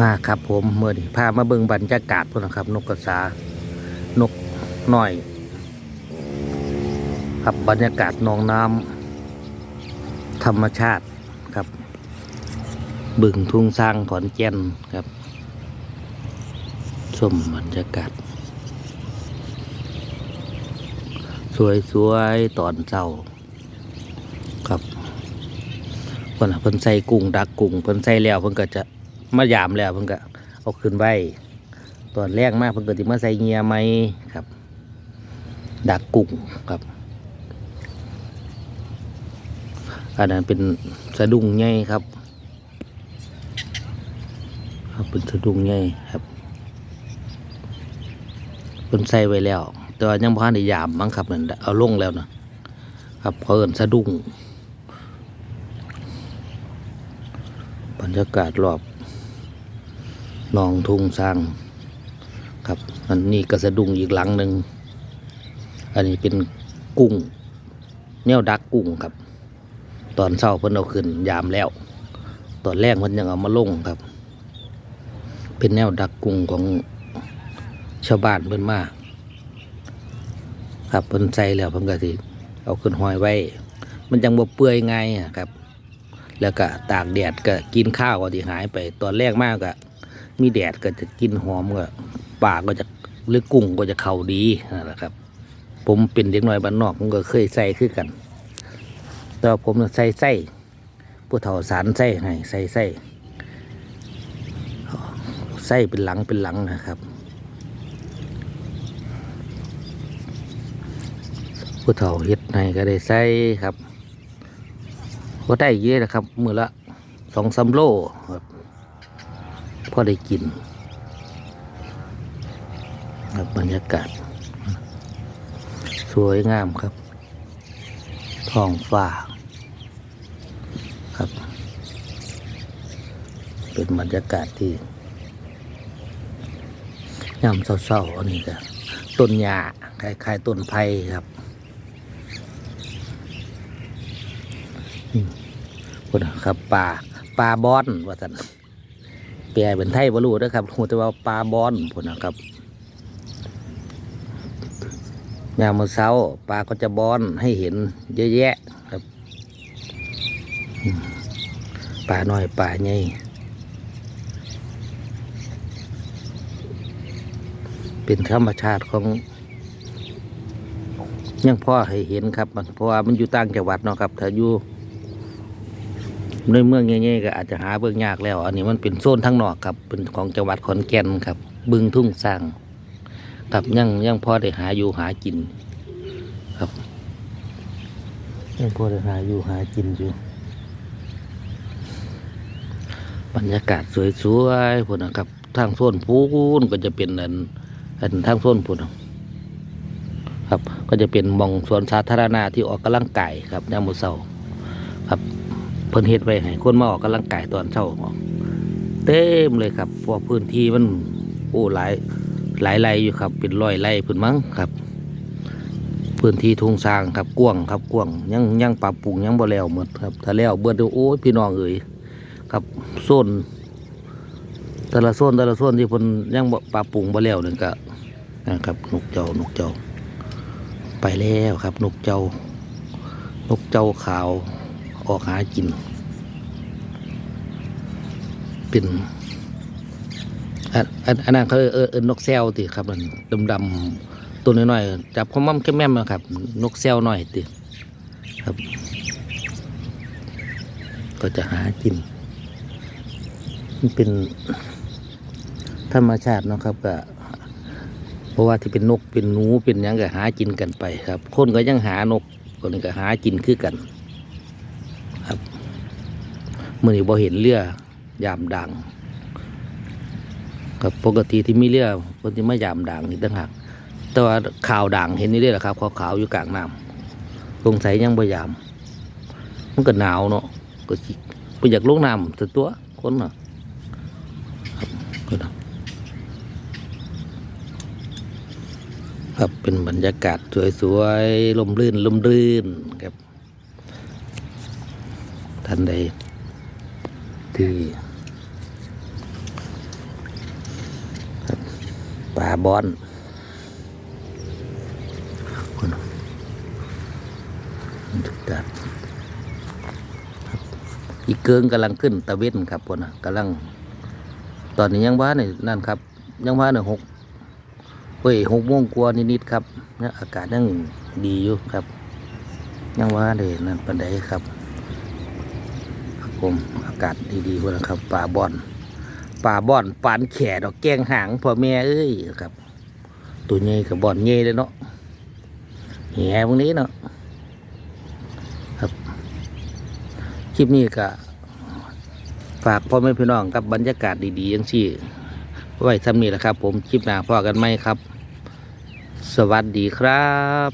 มาครับผมเมื่อนี้พามาเบิ่งบรรยากาศพุ่นนะครับ นกกระสานกน้อย ครับบรรยากาศนองน้ำธรรมชาติครับ บึงทุ่งสร้างขอนแก่นครับชมบรรยากาศ สวยๆตอนเช้าครับเพิ่นะเพิ่นใส่กุ้งดักกุ้งเพิ่นใส่แล้วเพิ่นก็จะ มายามแล้วเพิ่นก็เอาขึ้นไว้ตอนแรกมากเพิ่นก็สิมาใส่เงียไหมครับ ดักกุ้งครับอันนั้นเป็นสะดุ้งใหญ่ครับครับเป็นสะดุ้งใหญ่ครับเพิ่นใส่ไว้แล้ว แต่ยังพอได้ยามมั้งครับนั่นเอาลงแล้วนะครับเพราะเอินสะดุ้งบรรยากาศรอบ นองทุ่งสร้างครับอันนี้ก็สะดุงอีกหลังหนึ่งอันนี้เป็นกุ้งแนวดักกุ้งครับ ตอนเช้าเพิ่นเอาขึ้นยามแล้ว ตอนแรกเพิ่นยังเอามาลงครับ เป็นแนวดักกุ้งของชาวบ้านเพิ่นมาครับเพิ่นใส่แล้วเพิ่นก็สิเอาขึ้นห้อยไว้ มันจังบ่เปื่อยง่ายครับ แล้วก็ตากแดดก็กินข้าวก็สิหายไปตอนแรกมากก็ มีแดดก็จะกินหอมก็ปากก็จะหรือกุ้งก็จะเข้าดีนะครับ ผมเป็นเด็กน้อยบ้านนอกผมก็เคยใส่คือกัน แต่ผมน่ะใส่ไส้ผู้เฒ่าสารไส้ให้ใส่ไส้ไส้เป็นหลังเป็นหลังนะครับ ผู้เฒ่าเฮ็ดให้ก็ได้ใส่ครับก็ได้เยอะนะครับมือละสองสามโลครับ พอได้กินครับบรรยากาศ สวยงามครับท้องฟ้าครับ เป็นบรรยากาศที่ยามเศร้าๆอันนี้ก็ต้นหญ้าคล้ายๆต้นไผ่ครับอืมพุ่นนะครับปลาปลาบอนว่าสัน แปลเป็นไทยบรูนะครับหูแต่ว่าปลาบอนพุ่นนะครับยามมื้อเช้าปลาก็จะบอนให้เห็นเยอะแยะครับป่าน้อยป่าใหญ่เป็นธรรมชาติของยังพ่อให้เห็นครับเพราะว่ามันอยู่ต่างจังหวัดเนาะครับถ้าอยู่ ในเมืองใหญ่ๆก็อาจจะหาเบิ่งยากแล้ว อันนี้มันเป็นโซนทั้งนอกครับ เป็นของจังหวัดขอนแก่นครับ บึงทุ่งสร้างครับยังยังพอได้หาอยู่หากิน ครับยังพอได้หาอยู่หากินอยู่ บรรยากาศสวยๆพุ่นนะครับ ทางโซนพูนก็จะเป็นอันอันทางโซนพุ่นครับ ก็จะเป็นมองสวนสาธารณะที่ออกกำลังกายครับยามมื้อเช้าครับ เพิ่นเฮ็ดไว้ให้คนมาออกกำลังกายตอนเช้าเต็มเลยครับพราะพื้นที่มันโอ้หลายหลายไร่อยู่ครับ เป็นร้อยไร่พุ่นมั้งครับ พื้นที่ทุ่งสร้างครับกว้างครับกว้างยังยังปรับปรุงยังบ่แล้วหมดครับถ้าแล้วเบิดเดี๋ยวโอ้ยพี่น้องเอ๋ยครับโซนแต่ละโซนแต่ละโซนที่เพิ่นยังปรับปรุงบ่แล้วนั่นก็นะครับนกเจ้านกเจ้า ไปแล้วครับ นกเจ้านกเจ้าขาว ออกหากิน เป็นอันอันนั้นเขาเออเออนกแซวติครับมันดำดำๆตัวน้อยๆจับขมั่มแค่แม่มนะครับ นกแซวหน่อยติครับ ก็จะหากิน มันเป็นธรรมชาตินะครับก็เพราะว่าที่เป็นนกเป็นหนูเป็นยังก็หากินกันไปครับ คนก็ยังหานกคนก็หากินคือกัน มื่อนี้พอเห็นเรือยามดังครับปกติที่มีเรือคนที่ไม่ยามดังนี่ต่างหากแต่ว่าข่าวดังเห็นนี่เด้อครับขาวๆอยู่กลางน้ำสงสัยยังบ่ยาม มันก็หนาวเนาะก็สิไปอยากลงน้ำสักตัวคนนะครับคนน่ะครับเป็นบรรยากาศสวยๆลมรื่นลมรื่นครับท่านใด ที่ปลาบอนคุณทุกท่านครับอีกเกิงกำลังขึ้นตะเวนครับพวกนะกำลัง ตอนนี้ยังว่าเนี่ยนั่นครับ ยังว่าเนี่ยหกเฮ้ยหกโมงกว่านิดๆครับเนี่ยอากาศยังดีอยู่ครับ ยังว่าเลยนั่นปันไดครับ ผมอากาศดีๆพวกนะครับป่าบอนป่าบอนปานแข่ดอกแกงหางพ่อแม่เอ้ยครับ ตัวใหญ่กับบอนใหญ่เลยเนาะแห่พวกนี้เนาะครับคลิปนี้ก็ฝากพ่อแม่พี่น้องกับบรรยากาศดีๆย่างที่ไว้ทำนี้แหละครับ ผมคลิปหน้าพ่อกันไหมครับ สวัสดีครับ